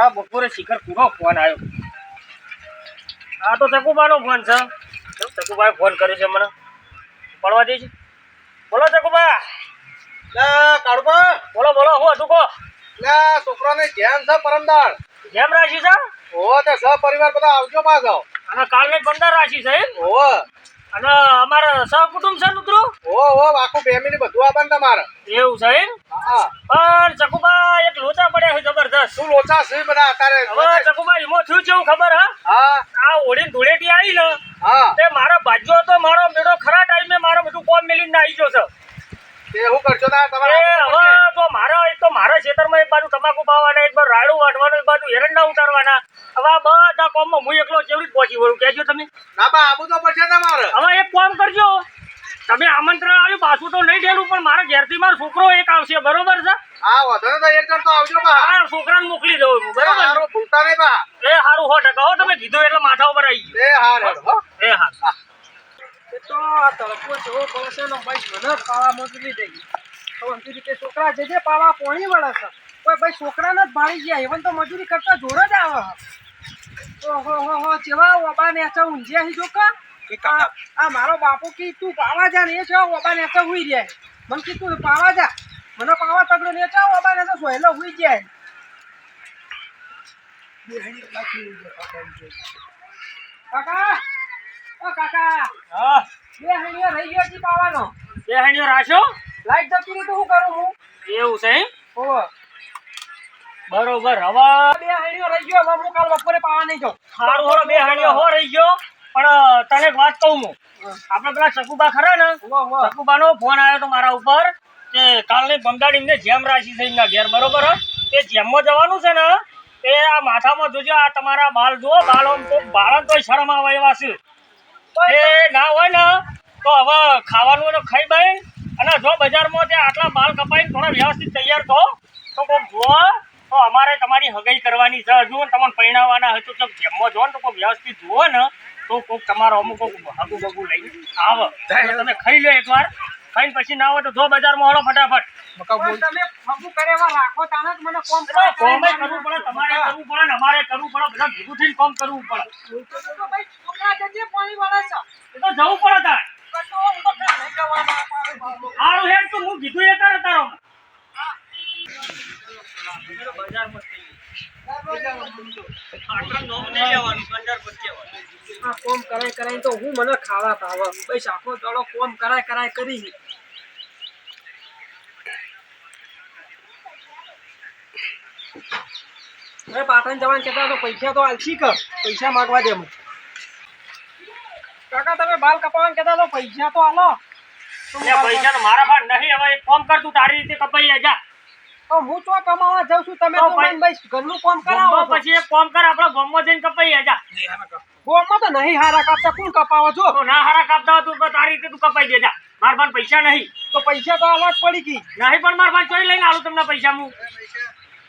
ખરાબ બપોરે શિખર પૂરો ફોન આવ્યો. આ તો ચકુબાનો ફોન છે. ચકુબાએ ફોન કર્યો છે મને. પડવા દે છે બોલો ચકુબા કાળુબા બોલો બોલો હું હતું કહો. લે છોકરાને જેમ છે પરમદાળ. જેમ રાશિ છે? ઓ તે સહપરિવાર બધા આવજો પાછો. અને કાલને પંદર રાશિ છે? ઓ અને અમારા સહકુટુંબ છે મિત્રો ઓ ઓ આખું ફેમિલી બધું આપણ તમારે. એવું છે એમ હા પણ ચકુબા એક લોચા પડ્યા છે જબરદસ્ત શું લોચા છે બધા અત્યારે હવે ચકુબા એમાં થયું છે એવું ખબર હા હા આ ઓળીને ધૂળેટી આવી ને હા તે મારા બાજુ હતો મારો બેડો ખરા ટાઈમે મારો બધું કોમ મેલીને આવી ગયો છે તે હું કરશો તાર એ તમારે હવે તો મારા એક તો મારા ખેતરમાં એક બાજુ તમાકુ પાવાના એક બાજુ રાયડું વાટવાનું એક બાજુ એરંડા ઉતારવાના હવે આ બધા કોમમાં હું એકલો કેવી રીતે પહોંચી વળું કહેજો તમે ના બા આબુ તો પડશે તમારે હવે એક કામ કરજો તમે આમંત્રણ આવ્યું પાછું તો નહીં દેલું પણ મારા ઘેરથી મારો છોકરો એક આવશે બરોબર છે હા વધો ને તો એક જણ તો આવજો બા આ છોકરાને મોકલી દઉં હું બરોબર હારું ભૂલતા નહીં બા એ સારું હો ટકા હો તમે કીધું એટલે માથા ઉપર આવી તે હાર હેડો હો. એ હા એ તો આ તડકો જેવો પડશે ને ભાઈ મને પાવા મોકલી દઈ તો અંતિ રીતે છોકરા જે જે પાવા પોણી વળે છે કોઈ ભાઈ છોકરાને જ ભાળી ગયા એવન તો મજૂરી કરતા જોડે જ આવે ઓહો હો હો ચેવા ઓબા ને અચા ઊંઝ્યા હી જોકા આ આ મારો બાપુ કી તું પાવા જા ને એ છે ઓબા ને અચા હુઈ રહ્યા મને કી તું પાવા જા. મને પાવા તગડો ને અચા ઓબા ને તો સોહેલો હુઈ ગયા કાકા! ઓ કાકા! હા? બે હણીઓ રહી ગયો પાવાનો. બે હાંડીઓ રાખ્યો લાઈટ જતી રહી તો શું કરું હું? એવું છે ઓ બરોબર હવે બે હણીઓ રહી ગયો હવે હું કાલ બપોરે પાવા નહીં જાઉં. સારું હો બે હાંડીઓ હો રહી ગયો. પણ તને એક વાત કહું હું. આપણે પેલા સકુબા ખરા ને? સકુબાનો ફોન આવ્યો તો મારા ઉપર કે કાલની બંગાળી એમને જેમ રાશિ છે એમના ઘેર બરોબર? તે જેમમાં જવાનું છે ને તે આ માથામાં જોજો આ તમારા બાલ જો બાલ બાળન તો શરમ આવે એવા છે. એ ના હોય ને તો હવે ખાવાનું તો ખાઈ બાઈ અને જો બજારમાં તે આટલા બાલ કપાઈને થોડા વ્યવસ્થિત તૈયાર થો તો કોઈક જુઓ તો અમારે તમારી હગાઈ કરવાની છે. હજુ તમને પરણાવવાના હતું તો જેમમાં જો ને તો કોઈક વ્યવસ્થિત જુઓ ને તો કોઈક તમારો અમુક કોઈક હગું બગું લઈને આવે. તમે ખાઈ લો એકવાર. ખાઈને પછી ના હોય તો જો બજારમાં હળો ફટાફટ. તમે ફગુ કરેવા રાખો તાણે જ મને કોમ એટલે કોમે કરવું પડે તમારે કરવું પડે અમારે કરવું પડે બધા ભેગું થઈને કોમ કરવું પડે. તો ભાઈ છોકરા જે જે પાણી વાળા છે. તો જવું પડે તાર. હું હેડ તું કીધું એ કરે તારો. આ કોમ કરાય કરાય તો હું મને ખાવા પાવા ભાઈ આખો દાડો કોમ કરાય કરાય કરી. હવે પાટણ જવાન કહેતા તો પૈસા તો આલસી કર. પૈસા માંગવા દે મને. કાકા તમે બાલ કપાવવાનું કહેતા તો પૈસા તો આલો. પૈસા તો મારા પાસે નહીં હવે એક કામ કર તું તારી રીતે કપાઈ જા તો હું ચો કમાવા જાઉં છું? તમે તો તો ભાઈ- ઘરનું કામ કરાવો પછી એક કામ કર આપડે ગામમાં જઈને કપાઈ જા. ગોમાં તો નહીં હારા કાપતા. કોણ કપાવો છો? ના હારા કાપતા તું તારી રીતે તું કપાઈ દેજા. મારા પાસે પૈસા નહીં. તો પૈસા તો આલવા જ પડી ગઈ. નહીં પણ મારા પાસે ચોરી લઈને આલું તમને પૈસા હું.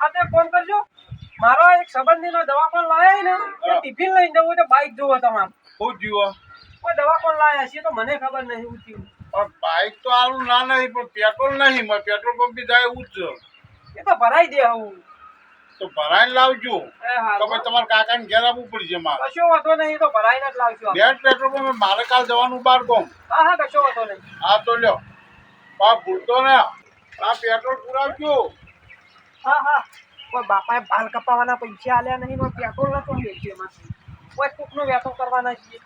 આ તે ફોન કરજો. મારો એક સંબંધીનો દવા પણ લાયા ને એ ટિફિન લઈને જવું તો બાઇક જોવો તમારે. હું જીવો કોઈ દવા પણ લાયા છે તો મને ખબર નહીં હું થયું પણ બાઈક તો આવું ના નહીં પણ પેટ્રોલ નહીં મારે પેટ્રોલ પંપ બી જાય એવું જ એ તો ભરાઈ દે હું. તો ભરાઈને લાવજો. તો પછી તમારા કાકાને ઘેર આવવું પડશે મારે. કશો વાંધો નહીં તો ભરાઈને જ લાવજો. બેટ પેટ્રોલ પંપ મારે કાલ જવાનું બાર કોમ હા હા કશો વાંધો નહીં. હા તો લ્યો. બાપ ભૂલતો ને. આ પેટ્રોલ પુરાવજો. હા હા. કોઈ બાપાએ ભાલ કપાવાના પૈસા આલ્યા નહીં ને પેટ્રોલ નતો વેચ્યું એમાં. કોઈ કોકનો વેતો કરવાના છીએ.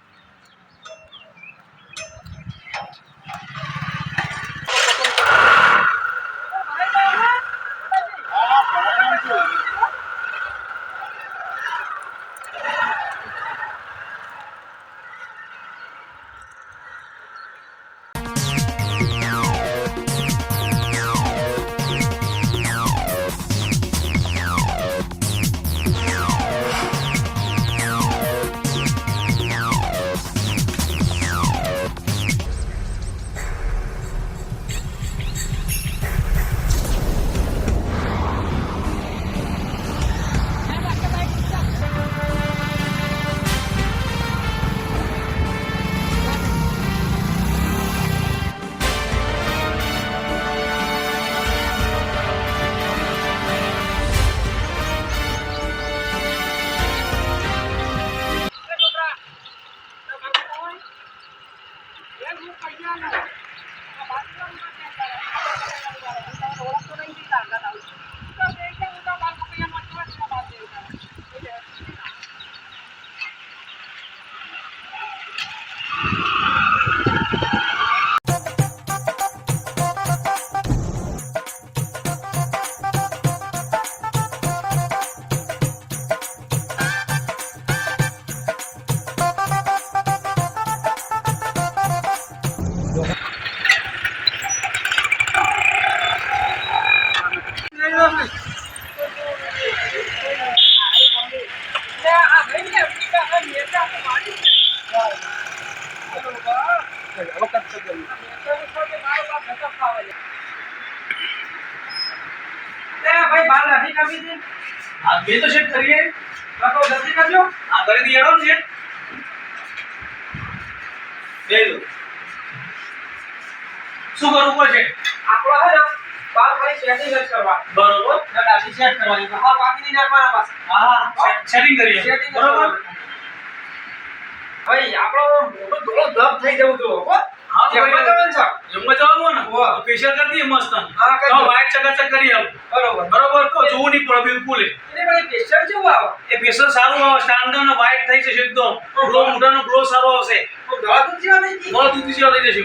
શું કરવું પડશે આપણો બાલ ખાલી સેટિંગ કરવા બરોબર ના કરવાની હા બાકી હા સેટિંગ કરીએ બરોબર ભાઈ આપણો મોટો ધોળો ધબ થઈ જવું તો હા, જવાનું છે? જવાનું ને. તો દઈએ મસ્ત. હા, તો દો. ચકાચક કરી આવું. બરોબર. બરોબર તો જોવું નહીં પડે બિલકુલ. પેશન્ટ જેવું આવે. એ ફેશિયલ સારું આવે સ્ટાન્ડર્ડ ને વાઈટ થઈ જશે એકદમ. ગ્લો સારો આવશે. તો દૂધ જેવા નહીં કી? દૂધ જેવા થઈ જશે.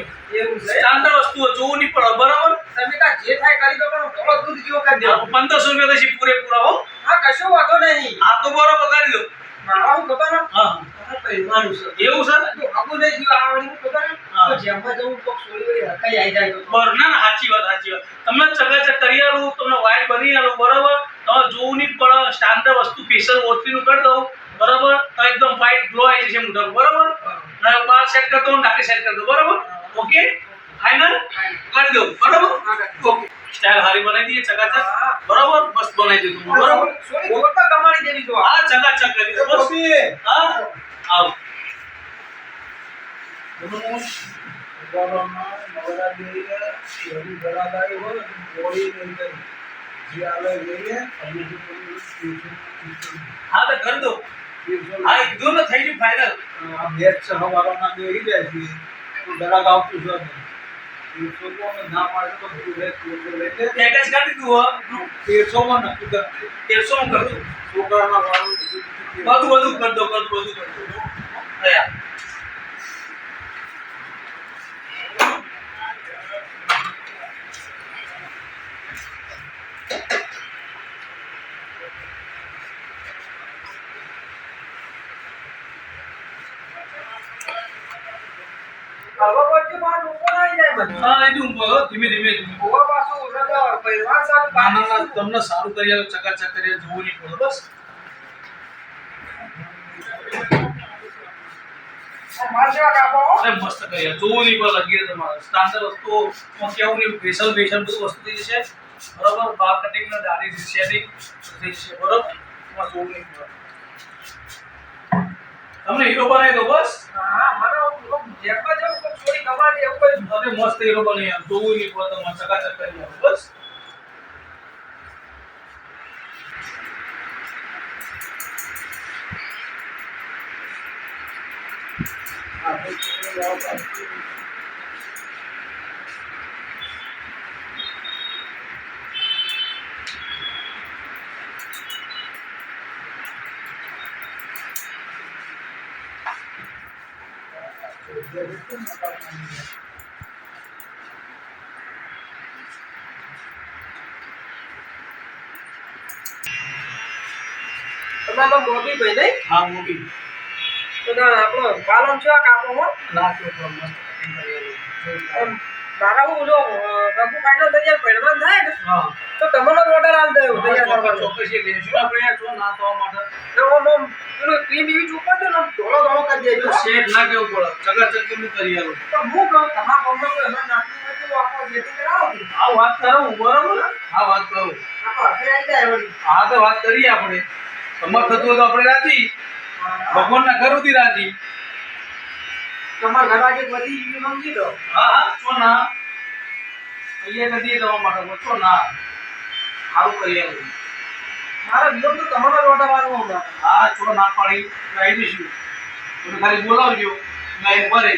સ્ટાન્ડર્ડ વસ્તુ જોવું નહીં પડે બરાબર? તમે તાર જે થાય કરી દો પણ ધોળો દૂધ જેવો કરી દો. પંદરસો રૂપિયા થશે પૂરેપૂરા હો. હા કશો વાંધો નહીં. આ તો બરોબર કરી દો. મારા ખબર હા? પહેરવાનું છે. એવું છે? તો નહીં જીવ આવવાની ખબર તો જેમમાં જવું કોક સોળી વળી હરખાઈ આઈ જાય તો તો. ના ના સાચી વાત સાચી વાત. તમને ચકાચક કરી આલું તમને વાઈટ બની આલું બરોબર? તમારે જોવું નહીં પડે સ્ટાન્ડર્ડ વસ્તુ ફેશિયલ ઓછીનું કરી દઉં. બરોબર? તો એકદમ વાઈટ ગ્લો આવી જશે મોઢા બરોબર? બાર સેટ કરતો દઉં સેટ કરી દઉં. બરોબર? ઓકે? ફાઇનલ કરી દઉં. બરાબર? ઓકે સ્ટાઇલ હારી બનાવી દઈએ ચકાચક. બરાબર? મસ્ત બનાવી દીધું બરોબર. તો કમાડી દેવી જો. હા ચકાચક કરી દો બસ. હા? આવ. હા તો કરી દઉં. હા એ થઈ ગયું ફાઇનલ પેકેજ કરી દીધું હો તેરસો માં કરી દઉં બધું બધું કરતો બધું બધું કરી દો હયા હવે વચ્ચે બાર લોકો ના આઈ જાય મને હા એ દઉં બોલો તમને સારું કરી આલો, ચકાચક જોવું નહીં પડે, બસ. કેવું નહીં ફેશિયલ ફેશિયલ બાર કટિંગ ને દાઢી શેડિંગ થઈ જશે, બરોબર? એમાં જોવું નહીં તમને હીરો બનાવી દો, બસ. હા મને જવું કમાડી એવું કોઈ અરે મસ્ત હીરો બની આમ જોવું નહીં પડે તમારે ચકાચક કરી આલો, બસ. તમારા મોબી ભાઈ નહીં? હા મોબી તો આપણો પાલન છે કાપો હો? ના તો મારા હું જો રઘુ કાઢો તૈયાર પહેરવાન થાય ને તો તમારો ઓર્ડર આલ દે તૈયાર કરવાનો ચોક્કસ લેશું આપણે આ છો ના થવા માટે ક્રીમ એવી ચોપા દો ને ધોળો ધોળો કરી દેજો શેડ ના કેવું પડે? ચકાચક કેવું કરી આલો. તો હું કહું તમારા ગામમાં કોઈ એમાં નાખવું હોય તો આપણો જેથી કરાવો આ વાત કરું બરાબર હા વાત કરું. આવી હા તો કરીએ આપણે. તમાર થતું તો આપણે રાજી. ભગવાનના ઘર સુધી રાજી. તમારા ઘર આજે બધી સમજી લો હા હા છો ના. અહીંયા નથી તમારા માટે છો ના. સારું કરી આલું. મારા વિરોધ તો તમારો જ ઓર્ડર આવવાનો હમણાં હા છો ના પાડી આવી દઈશું તમે ખાલી બોલાવજો મેં ભરે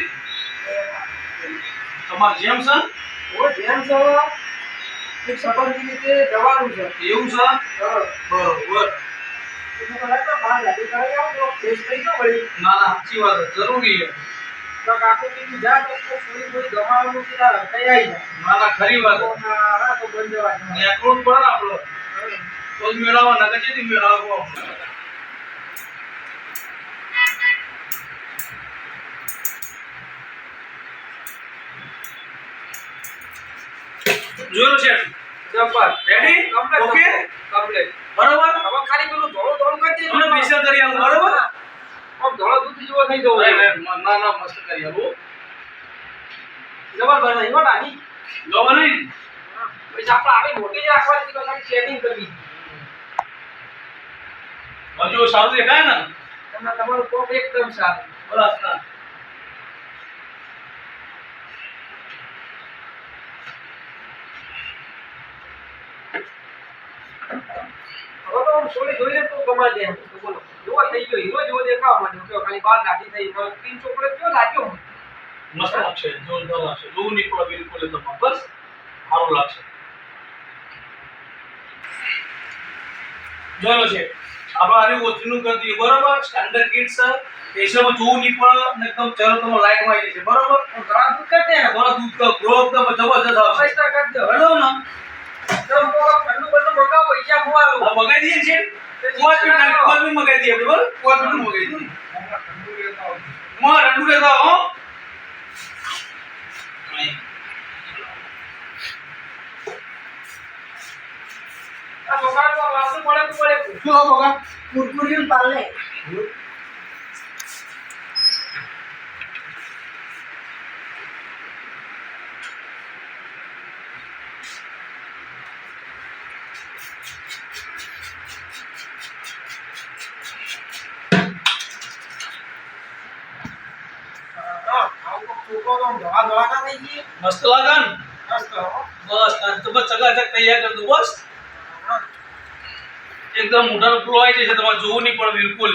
તમારે જેમ છે? ઓ જેમ છે એક સંબંધી રીતે દવાનું છે. એવું છે? હા. બરોબર. હું ના ના સાચી વાત જરૂરી છે. કાકુ કીધું જા તો થોડી થોડી ગમાવાનું કે તાર કઈ આવી જાય ના ના ખરી વાત તો ના ના તો બંધ જવા દે. એકાઉન્ટ પડે આપણો. તો જ મેળવવા ના કચેથી મેળવવો આપણે જોયું છે રેડી કમ્પ્લીટ ઓકે કમ્પ્લીટ બરોબર? હવે ખાલી પેલું ધોળો ધોળો કરી દે ફેશિયલ કરી આવું. બરોબર? આમ ધોળો દૂધ જેવો થઈ જવો. ના ના મસ્ત કરી આવું. જબર બનાવી હો નાની. લો નહીં. પછી આપણે આવી મોટી જ રાખવાની સેટિંગ કરવી. હજુ સારું દેખાય ને? તમને તમારું કોપ એકદમ સારું. બસ ના હવે તો આમ સોળી જોઈને તો ગમા દે બોલો જોવો થઈ ગયો હીરો જેવો દેખાવા માંડ્યો. કેવો ખાલી બાલ દાઢી થઈ તીન છોકરો કેવો લાગ્યો. મસ્ત લાગશે જોરદાર લાગશે જોવું નહીં બિલકુલ એકદમ બસ સારું લાગશે. જોયો છે. આપણે આની ઓછીનું કરી દઈએ. બરોબર? સ્ટાન્ડર્ડ કિટ છે. એસમાં જોવું નહીં અને એકદમ ચલો તમે લાઈટમાં આવી જશે. બરોબર? હું ઘણા દૂધ કરી દે ને. તમારા દૂધ કા ગ્રો એકદમ જબરજસ્ત આવશે. પૈસા કાઢ દે. બરાબર ને. બોલો, ઠંડુ બંડુ મગાવ. પૈસા હું હા મગાઈ દઈએ છીએ કોચ બી કોચ બી મગાઈ દઈએ બરોબર? કોચ બી મગાઈ દઈએ. માં રંડુ લેતા હો આ છોકરાને તો વાસણ પડે તો પડે. શું આ બગા? કુરકુરિયું ને પાલે. એકદમ મોઢાનો ગ્લો આવી જશે તમારે જોવું નહીં પડે બિલકુલ.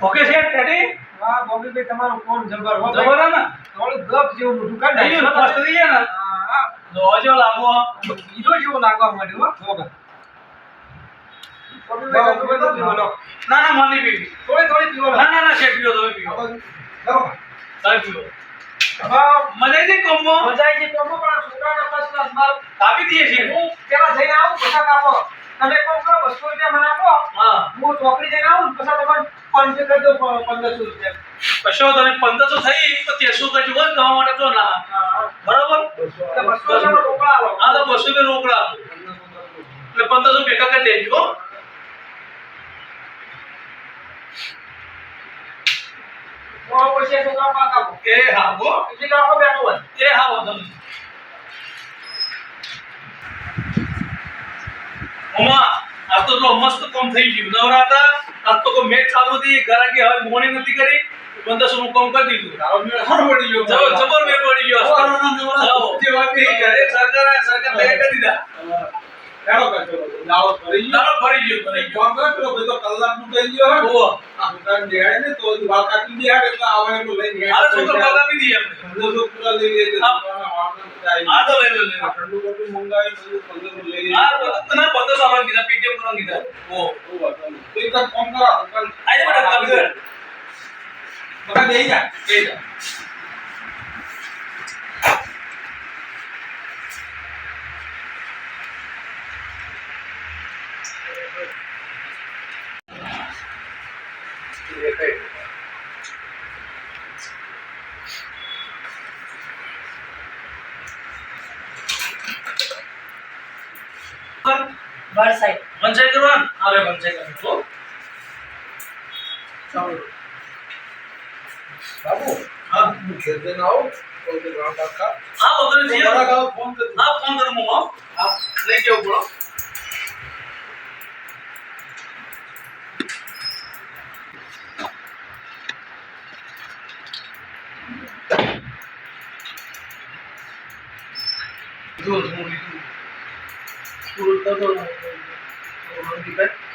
ઓકે છે? ટેડી વાહ, બોબીભાઈ, તમારો ફોન જબર હો જબર ને થોડું ગપ જેવું મોઢું કાઢ થઈ ગયું ને? મસ્ત થઈ ગયા ને? હા, હા. જોજો લાગો. બીજો જેવો લાગવા માંડ્યો હો. ના ના મને પીવી. થોડી થોડી પીવો ના ના ના શેઠ પીવો તમે પીવો. તમે પીવો. મજા આવી કોમ્બો મજા આવી ગઈ પણ છોકરાને first class માલ. કાપી દઈએ છીએ. હું પેલા જઈને આવું પૈસા કાપો તમે કહો કરો બસો રૂપિયા મને આપો. હું. ચોકડી જઈને આવું પછી તમે પાંચસો કરી દો પંદરસો રૂપિયા. પછી તમે પંદરસો થઈ તો તેરસો કરજો? બસ તમારા માટે જો ના. બરાબર? બસો રોકડા આવો હા તો બસો રૂપિયા રોકડા એટલે પંદરસો ભેગા કરી દેજો હો. હું આપો. એ હા ગો એ હા વાંધો આ તો તો મસ્ત કોમ થઈ ગયું નવરાતા આ તો કોઈ મેચ ચાલુ હતી ગરાકી હવે મોણી નથી કરી બંદરનું કોમ કરી દીધું હર પડી ગયો. જબર જબર મેં પડી ગયો. જે વાત કરી ઘરે સરકારે સરકાર તૈયાર કરી દીધા કરજો. ફરી ગયો. ફરી ગયો કર ભાઈ તો કલાક થઈ ગયો હે. આ દુકાન દેખાય ને તો હજી કાપી દેખાય એટલે આવે એટલું લઈને હાલ ગયા. છોકરો આપી દઈએ એમને. પૂરા લઈ લેજે. હા. દુકાનના વાળના બધા આવી હા તો લઈ લો લઈ આ લો ઠંડુ બધું મંગાવી બધું પંદરસો લઈ લેજે. હા તો તને પંદરસો આપવાનું કીધા પેટીએમ કરવાનું કીધા ઓહો બહુ વાંધો નહીં. તો એક કામ કરો, દુકાન- આજે બધા કામ કર બધા બેહી જા. એ જા વરસાઈ વંચાઈ કરવાનું અરે વંચાઈ કરવાનું તો બાબુ, હા હું ઘેર જઈને આવું. તો તે ગામ પાછા. હા તો છે મારા ગામ ફોન કરજો. હા ફોન કરું હું હો. લઈ જાવ બોલો જો હું લીધું થોડું તો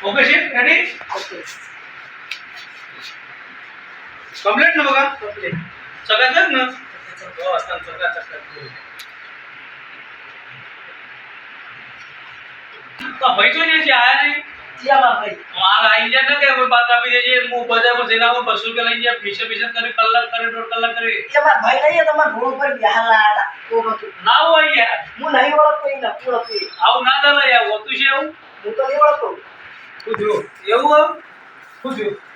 તો દીકરા रेडी રેડી સગા ना તો ભાઈ તો જે આયા નહીં માલ આવી જાય ને કે કોઈ બાત આપી દેજે હું બજારમાં જઈને આવું બસો રૂપિયા લઈ જાય પીછે કરે કલાક કરે દોઢ કલાક કરે. ના હોય યાર. આવું ના ચાલે યાર હોતું છે એવું તો થયું એવું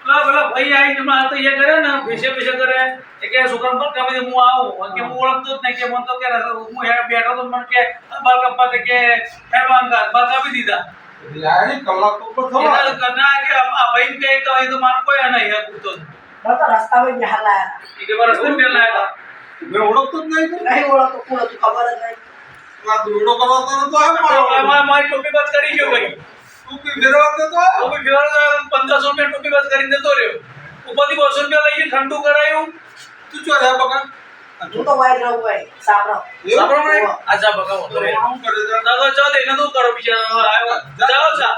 પેલા પેલા ભાઈ હમણાં તો એ કરે ને પીછે પીછે કરે. એ કે છોકરા પર કાપી હું આવું. કે હું ઓળખતો જ નહીં. કે મને તો કે હું હેડ બેઠો તો મને કે બાલ કપ્પા તે કે હેડ માંગા બાલ કાપી દીધા. યાર કલાક તો ઉપર એના કરના કે આ ભાઈ કે તો એ તો માર કોઈ આ નહીં. યાર પૂછતો રસ્તામાં બિહાર એ કે બરસ ને પેલા મેં ઓળખતો જ નહીં નહીં ઓળખતો કોણ હતું ખબર જ નહીં. આ દોડો તો મારી ટોપી બસ કરી ગયો ભાઈ. તું કે ફેરવાનો ટોપી ફેરવા પંદરસો રૂપિયા ટોપી બસ કરીને જતો રહ્યો ઉપરથી બસો રૂપિયા લઈને ઠંડુ કરાયું તું ચો રે બકા હું તો વાઈટ રહું ભાઈ મને આજા કરે ના તો બીજા. જાઓ ચા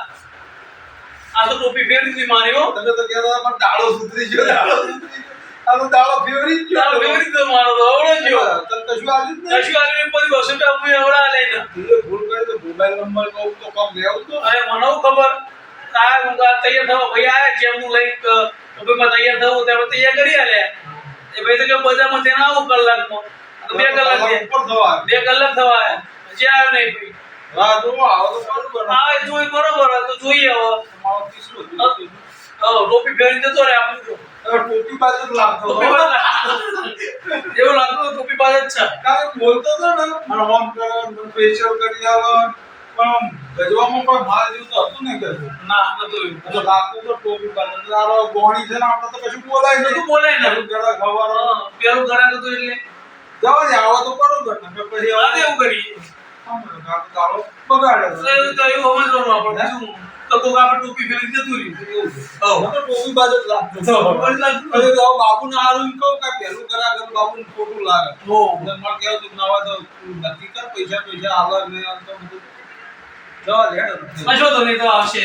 આ તો ટોપી ફેરવી દીધી મારી તમે તો કહેતા હતા પણ ગયો સુધરી ગયો. આ તો દાડો ફેવરી જ ફેવરિટ તો મારો તો આવડો છે તને કશું આવ્યું જ નહીં? કશું આલી પછી બસો રૂપિયા હું એવડા લઈને. તું ભૂલ કરી તો મોબાઈલ નંબર કહું તો કામ લેવું તો? અરે મને ખબર? આ હું તૈયાર થવા ભાઈ આયા છે હું લઈ ટોપીમાં તૈયાર થવું ત્યારે તૈયાર કરી આલે. એ ભાઈ તો કે બજારમાં જઈને આવું કલાકમાં નો. બે કલાક બે. કલાક થવા હજી આવ્યો નહીં ભાઈ. હા જો આવો તો સારું કરો હા જોઈ બરોબર આ તો જોઈએ હવે. ટોપી પહેરી જતો રહે આપણું તો. ટોપી પાસે લાગતો એવું લાગતું ટોપી પાસે જ છે. કારણ કે બોલતો તો ને મને આમ કરે મને facial કરી આવે. પણ ગજવામાં પણ માલ જેવું તો હતું ને કશું. ના નતું. તો લાગતું તો ટોપી પાસે તારો ગોણી છે ને આપણે તો કશું બોલાય નતું બોલાય ને. જરા ખબર પેલું ઘરાક તો એટલે. જવા દે આવો તો કરો ને પછી ના એવું કરીએ. હવે તો હારું કહું કે પહેલું કરાવે તો બાબુને ખોટું લાગે કેવું તું તો નક્કી કર પૈસા પૈસા આવા કશો તો નહીં તો આવશે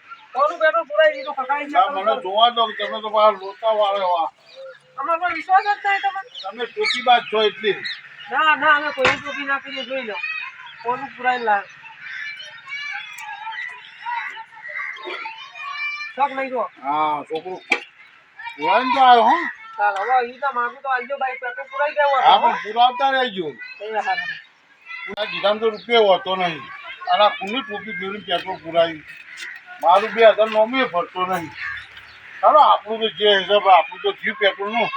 પુરાઈ કકાઈ મને જોવા દો તમે તો બહાર લોતા વાળો અમારો પર વિશ્વાસ જ નહીં તમે તમે છો એટલી. ના ના અમે કોઈ ટોપી ના કરીએ જોઈ લો. કોનું પુરાઈ લાવ? શોખ નહીં જો હા છોકરો. પુરાઈને તો આવ્યો હો. ચાલ હવે ઈ તો માગું તો આલજો ભાઈ પેટ્રોલ પુરાઈ ગયો હા પણ પુરાવતા રહેજો. એ. પુરા જીધામ તો રૂપિયો હોતો નહીં. અને આ કુની ટોપી ફેરીને પેટ્રોલ પુરાવી મારું બે હજાર નોમી ફરતો નહીં. ચાલો આપણું તો જે હિસાબ, આપણું તો થયું પેટ્રોલનું.